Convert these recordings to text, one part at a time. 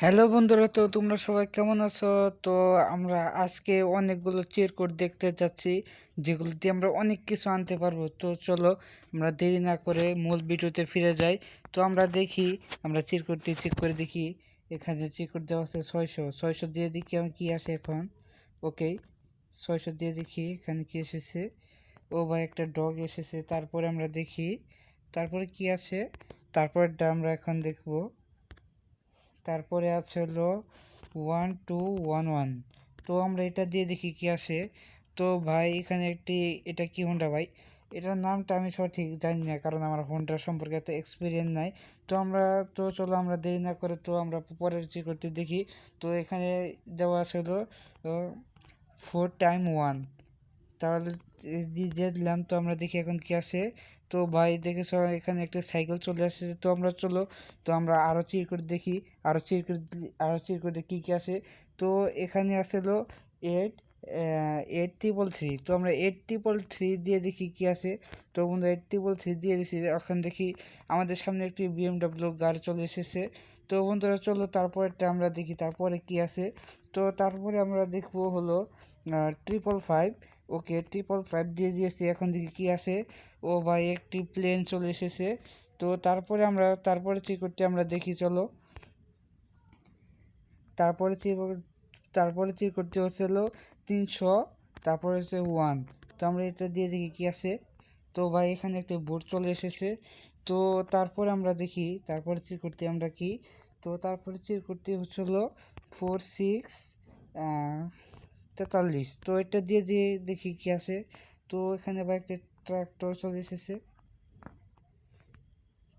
Hello বন্ধুরা, তো তোমরা সবাই কেমন আছো? তো আমরা আজকে অনেকগুলো চেয়ার কোড দেখতে যাচ্ছি, যেগুলো দিয়ে আমরা অনেক কিছু আনতে পারব। তো চলো, আমরা দেরি না করে মূল ভিডিওতে ফিরে যাই। তো আমরা দেখি, আমরা চেয়ার কোডটি চেক করে দেখি। এখানে চেক কোড দেওয়া আছে ছয়শো ছয়শো দিয়ে দেখি আমি কী আসে এখন। ওকে ছয়শো দিয়ে দেখি এখানে কি এসেছে। ও ভাই, একটা ডগ এসেছে। তারপরে আমরা দেখি, তারপরে কি আছে? তারপরটা আমরা এখন দেখব। তারপরে আছে হলো ওয়ান টু ওয়ান ওয়ান তো আমরা এটা দিয়ে দেখি কি আসে। তো ভাই, এখানে একটি, এটা কি হোন্ডা ভাই? এটার নামটা আমি সঠিক জানি না, কারণ আমার হোন্ডা সম্পর্কে এত এক্সপিরিয়েন্স নাই। তো আমরা, তো চলো আমরা দেরি না করে, তো আমরা পরের করতে দেখি। তো এখানে দেওয়া আছে হলো ফোর টাইম ওয়ান তাহলে দিয়ে দিলাম, তো আমরা দেখি এখন কি আসে। তো ভাই দেখেছ এখানে একটা সাইকেল চলে আসছে। তো আমরা চলো, তো আমরা আরও চির করে দেখি আরও চির করে আরও চির করে কী কী আছে। তো এখানে আসলো এইট এইট ট্রিপল থ্রি তো আমরা এইট ট্রিপল থ্রি দিয়ে দেখি কী আছে। তো বন্ধু এইট ট্রিপল থ্রি দিয়ে দিছি, এখন দেখি আমাদের সামনে একটি বিএমডাব্লিউ গাড়ি চলে এসেছে। তো বন্ধুরা, চলো তারপরেরটা আমরা দেখি, তারপরে কি আছে। তো তারপরে আমরা দেখব হলো triple five okay triple five দিয়ে দিয়েছি, এখন দেখি কি আসে। ও ভাই একটি প্লেন চলে এসেছে। তো তারপরে আমরা, তারপরে চেক করতে আমরা দেখি, চলো। তারপরে তারপরে চেক করতে হচ্ছিল তিনশো, তারপরে হচ্ছে ওয়ান তো আমরা এটা দিয়ে দেখি কি আছে তো ভাই এখানে একটি বোর্ড চলে এসেছে। তো তারপরে আমরা দেখি, তারপরে করতে আমরা কি? তো তারপরে চেক করতে হচ্ছিল ফোর সিক্স তেতাল্লিশ। তো এটা দিয়ে দিয়ে দেখি কি আছে। তো এখানে বা একটা ট্রাক্টর চলে এসেছে।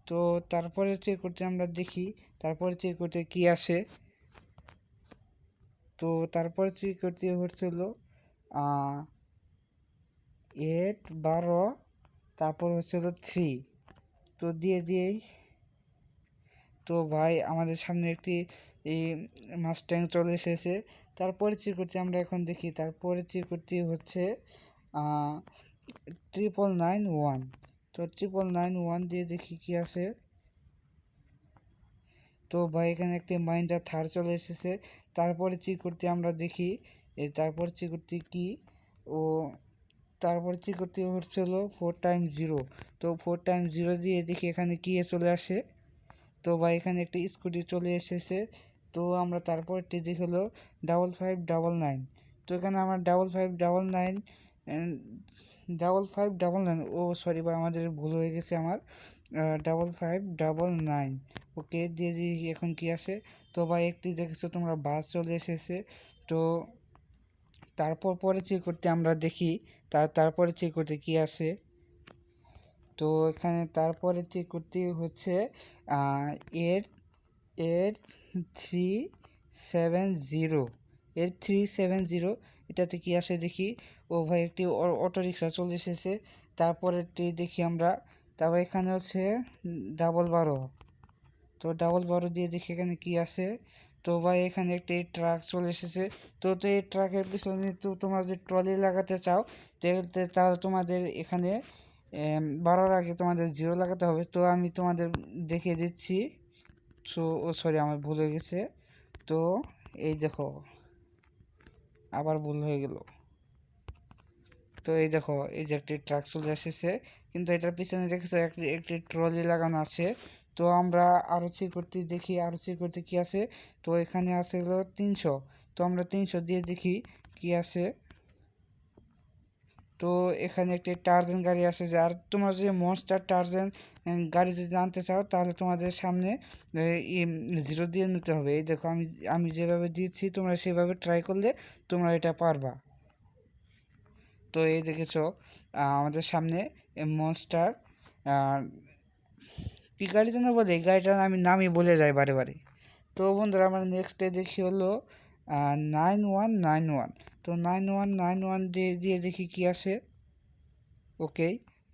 তো তারপরে চেক করতে আমরা দেখি, তারপরে চেক করতে কি আসে। তো তারপরে চেক করতে হচ্ছিল এইট বারো, তারপর হচ্ছিল থ্রি তো দিয়ে দিয়েই, তো ভাই আমাদের সামনে একটি, এই মাস্ট্যাং চলে এসেছে। তারপরে করতে আমরা এখন দেখি। তারপরে করতে হচ্ছে ট্রিপল নাইন ওয়ান তো ট্রিপল নাইন ওয়ান দিয়ে দেখি কি আছে তো ভাই, এখানে একটি মাইন্ডার থার চলে এসেছে। তারপরে চেক আমরা দেখি। তারপর চেক করতে কি? ও তারপর চেক করতে হচ্ছিল ফোর টাইম জিরো তো ফোর টাইম জিরো দিয়ে দেখি এখানে কি চলে আসে। তো ভাই, এখানে একটি স্কুটি চলে এসেছে। তো আমরা তারপরটি দেখে হলো ডাবল ফাইভ ডাবল নাইন তো এখানে আমার double five double nine double five double nine ও সরি ভাই আমাদের ভুল হয়ে গেছে আমার। Double five double nine okay, দিয়ে দিয়ে এখন কি আসে? তো ভাই, একটি দেখেছ তোমরা, বাস চলে এসেছে। তো তারপর পরে চেক করতে আমরা দেখি তার তারপরে চেক করতে কি আসে? তো এখানে তারপরে চেক করতে হচ্ছে এর এর থ্রি সেভেন জিরো, এর থ্রি সেভেন জিরো এটাতে কি আসে দেখি? ও ভাই একটি অটো রিক্সা চলে এসেছে তারপরেরটি দেখি আমরা, তারপর এখানে হচ্ছে ডাবল বারো। তো ডাবল বারো দিয়ে দেখি এখানে কি আছে তো ভাই এখানে একটি ট্রাক চলে এসেছে। তো তো এই ট্রাকের পিছনে তো তোমরা যদি ট্রলি লাগাতে চাও তাহলে তোমাদের এখানে বারোর আগে তোমাদের জিরো লাগাতে হবে। তো আমি তোমাদের দেখিয়ে দিচ্ছি। সো, ও সরি আমার ভুল হয়ে গেছে। তো, এই দেখো, আবার ভুল হয়ে গেল। তো, এই দেখো, এই যে একটি ট্রাক চলে এসেছে। কিন্তু এটার পিছনে দেখেছ, একটি একটি ট্রলি লাগানো আছে। তো, আমরা আরও করতে দেখি আরও করতে কী আছে? তো, এখানে আছে হলো তিনশো। তো, আমরা তিনশো দিয়ে দেখি কি আছে। তো, এখানে একটি টার্জেন গাড়ি আসে যে আর তোমরা যদি মনস্টার টার্জেন গাড়ি যদি আনতে চাও, তাহলে তোমাদের সামনে জিরো দিয়ে নিতে হবে। এই দেখো, আমি আমি যেভাবে দিচ্ছি, তোমরা সেভাবে ট্রাই করলে তোমরা এটা পারবা। তো এই দেখেছ আমাদের সামনে মনস্টার কী গাড়ি যেন বলে? এই গাড়িটার আমি নামই বলে যাই বারে বারে। তো বন্ধুরা, আমরা নেক্সট ডে দেখি হলো নাইন ওয়ান নাইন ওয়ান তো নাইন ওয়ান নাইন ওয়ান দিয়ে দিয়ে দেখি কি আসে। ওকে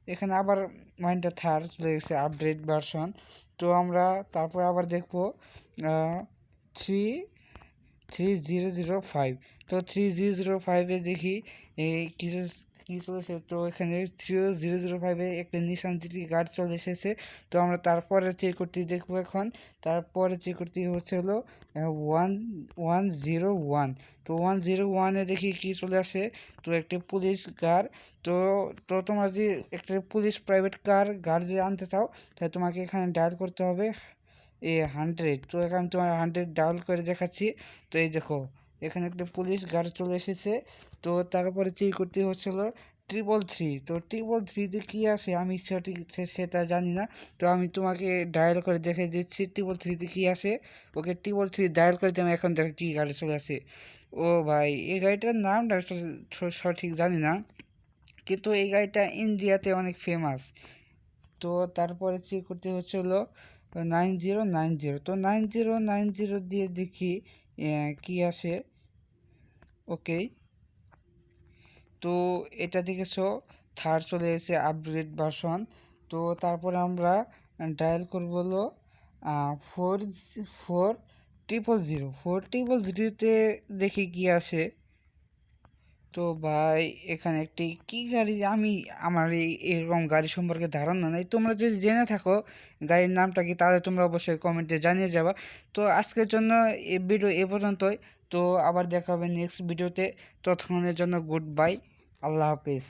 এখানে আবার মাইন্ডটা থার চলে গেছে আপডেট ভার্সন তো আমরা তারপর আবার দেখব three three zero zero five তো থ্রি জিরো ফাইভে দেখি কিছু কী চলেছে? তো এখানে থ্রি জিরো জিরো ফাইভে একটা নিশান জিটি গার্ড চলে এসেছে। তো আমরা তারপরে চেক করতে দেখব এখন। তারপরে চেক করতে হচ্ছে হলো ওয়ান ওয়ান জিরো ওয়ান তো ওয়ান জিরো ওয়ানে দেখি কী চলে আসে। তো একটি পুলিশ গার্ড তো তো তোমার যদি একটা পুলিশ প্রাইভেট কার গার্ড যদি আনতে চাও, তাহলে তোমাকে এখানে ডায়াল করতে হবে। এ হান্ড্রেড তো এখানে তোমার হান্ড্রেড ডায়াল করে দেখাচ্ছি। তো এই দেখো, এখানে একটা পুলিশ গার্ড চলে এসেছে। তো তারপরে চেক করতে হচ্ছিল ট্রিপল থ্রি তো ট্রিপল থ্রিতে কী আসে আমি সঠিক সেটা জানি না। তো আমি তোমাকে ডায়াল করে দেখে দিচ্ছি ট্রিপল থ্রিতে কী আসে ওকে ট্রিপল থ্রি ডায়াল করে আমি এখন দেখো কী গাড়ি চলে আসে। ও ভাই, এই গাড়িটার নামটা সঠিক জানি না। কিন্তু এই গাড়িটা ইন্ডিয়াতে অনেক ফেমাস তো তারপরে চেক করতে হচ্ছে নাইন জিরো নাইন জিরো। তো নাইন জিরো নাইন জিরো দিয়ে দেখি কি আসে? ওকে। তো এটা দেখেছ থার্ড চলে এসেছে আপগ্রেড ভার্সন তো তারপরে আমরা ডায়াল করব হলো four four triple zero four triple জিরোতে দেখি কি আসে। তো ভাই, এখানে একটি কি গাড়ি আমি, আমার এই, এরকম গাড়ি সম্পর্কে ধারণা নেই। তোমরা যদি জেনে থাকো, গাড়ির নামটা কি, তাহলে তোমরা অবশ্যই কমেন্টে জানিয়ে যাবা। তো আজকের জন্য এই ভিডিও এ পর্যন্তই। তো আবার দেখা হবে নেক্সট ভিডিওতে ততক্ষণের জন্য গুড বাই আল্লাহ হাফিজ।